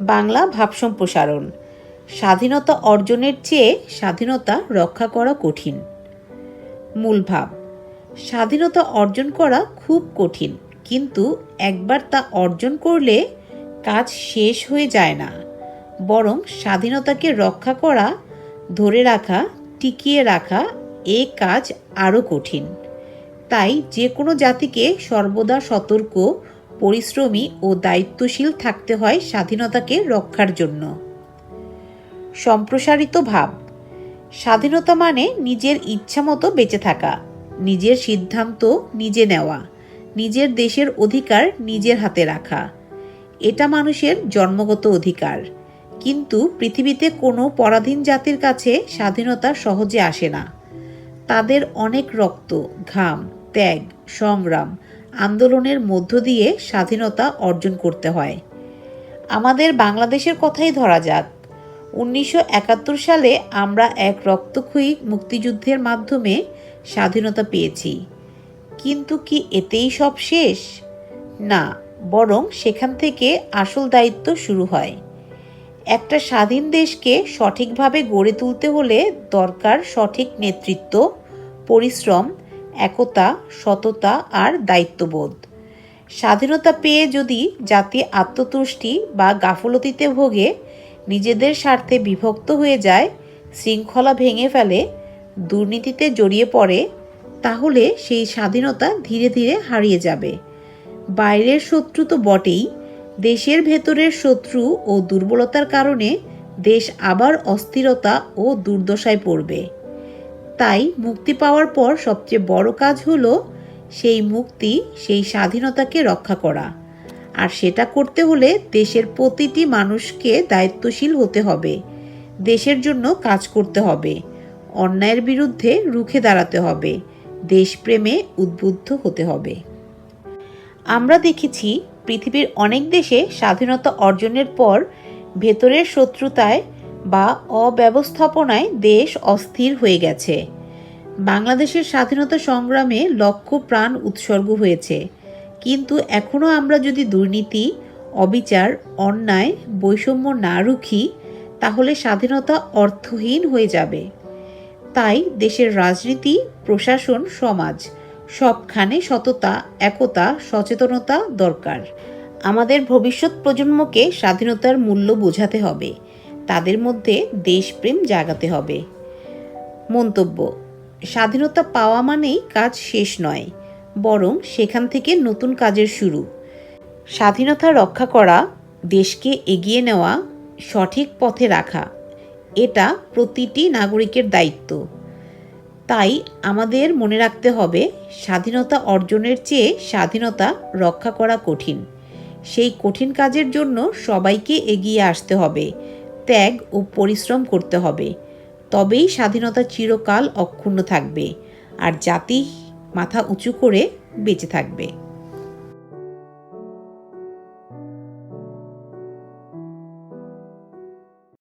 বাংলা ভাব সম্প্রসারণ স্বাধীনতা অর্জনের চেয়ে স্বাধীনতা রক্ষা করা কঠিন। মূল ভাব, স্বাধীনতা অর্জন করা খুব কঠিন, কিন্তু একবার তা অর্জন করলে কাজ শেষ হয়ে যায় না। বরং স্বাধীনতাকে রক্ষা করা, ধরে রাখা, টিকিয়ে রাখা এ কাজ আরও কঠিন। তাই যে কোনো জাতিকে সর্বদা সতর্ক পরিশ্রমী ও দায়িত্বশীল থাকতে হয় স্বাধীনতাকে রক্ষার জন্য। সম্প্রসারিত ভাব। স্বাধীনতা মানে নিজের ইচ্ছা মতো বেঁচে থাকা, নিজের সিদ্ধান্ত নিজে নেওয়া, নিজের দেশের অধিকার নিজের হাতে রাখা। এটা মানুষের জন্মগত অধিকার। কিন্তু পৃথিবীতে কোনো পরাধীন জাতির কাছে স্বাধীনতা সহজে আসে না। তাদের অনেক রক্ত, ঘাম, ত্যাগ, সংগ্রাম আন্দোলনের মধ্য দিয়ে স্বাধীনতা অর্জন করতে হয়। আমাদের বাংলাদেশের কথাই ধরা যাক। উনিশশো একাত্তর সালে আমরা এক রক্তক্ষয়ী মুক্তিযুদ্ধের মাধ্যমে স্বাধীনতা পেয়েছি। কিন্তু কি এতেই সব শেষ? না, বরং সেখান থেকে আসল দায়িত্ব শুরু হয়। একটা স্বাধীন দেশকে সঠিকভাবে গড়ে তুলতে হলে দরকার সঠিক নেতৃত্ব, পরিশ্রম একতা, সততা আর দায়িত্ববোধ। স্বাধীনতা পেয়ে যদি জাতি আত্মতুষ্টি বা গাফলতিতে ভোগে, নিজেদের স্বার্থে বিভক্ত হয়ে যায়, শৃঙ্খলা ভেঙে ফেলে, দুর্নীতিতে জড়িয়ে পড়ে, তাহলে সেই স্বাধীনতা ধীরে ধীরে হারিয়ে যাবে। বাইরের শত্রু তো বটেই, দেশের ভেতরের শত্রু ও দুর্বলতার কারণে দেশ আবার অস্থিরতা ও দুর্দশায় পড়বে। তাই মুক্তি পাওয়ার পর সবচেয়ে বড় কাজ হলো সেই মুক্তি, সেই স্বাধীনতাকে রক্ষা করা। আর সেটা করতে হলে দেশের প্রতিটি মানুষকে দায়িত্বশীল হতে হবে। দেশের জন্য কাজ করতে হবে। অন্যায়ের বিরুদ্ধে রুখে দাঁড়াতে হবে। দেশপ্রেমে উদ্বুদ্ধ হতে হবে। আমরা দেখেছি পৃথিবীর অনেক দেশে স্বাধীনতা অর্জনের পর ভেতরের শত্রুতায় বা অব্যবস্থাপনায় দেশ অস্থির হয়ে গেছে। বাংলাদেশের স্বাধীনতা সংগ্রামে লক্ষ প্রাণ উৎসর্গ হয়েছে। কিন্তু এখনও আমরা যদি দুর্নীতি, অবিচার, অন্যায়, বৈষম্য না রুখি, তাহলে স্বাধীনতা অর্থহীন হয়ে যাবে। তাই দেশের রাজনীতি, প্রশাসন, সমাজ সবখানে সততা, একতা, সচেতনতা দরকার। আমাদের ভবিষ্যৎ প্রজন্মকে স্বাধীনতার মূল্য বোঝাতে হবে। তাদের মধ্যে দেশপ্রেম জাগাতে হবে। মন্তব্য স্বাধীনতা পাওয়া মানেই কাজ শেষ নয়, বরং সেখান থেকে নতুন কাজের শুরু। স্বাধীনতা রক্ষা করা, দেশকে এগিয়ে নেওয়া, সঠিক পথে রাখা, এটা প্রতিটি নাগরিকের দায়িত্ব। তাই আমাদের মনে রাখতে হবে, স্বাধীনতা অর্জনের চেয়ে স্বাধীনতা রক্ষা করা কঠিন। সেই কঠিন কাজের জন্য সবাইকে এগিয়ে আসতে হবে, ত্যাগ ও পরিশ্রম করতে হবে। তবেই স্বাধীনতা চিরকাল অক্ষুণ্ণ থাকবে আর জাতি মাথা উঁচু করে বেঁচে থাকবে।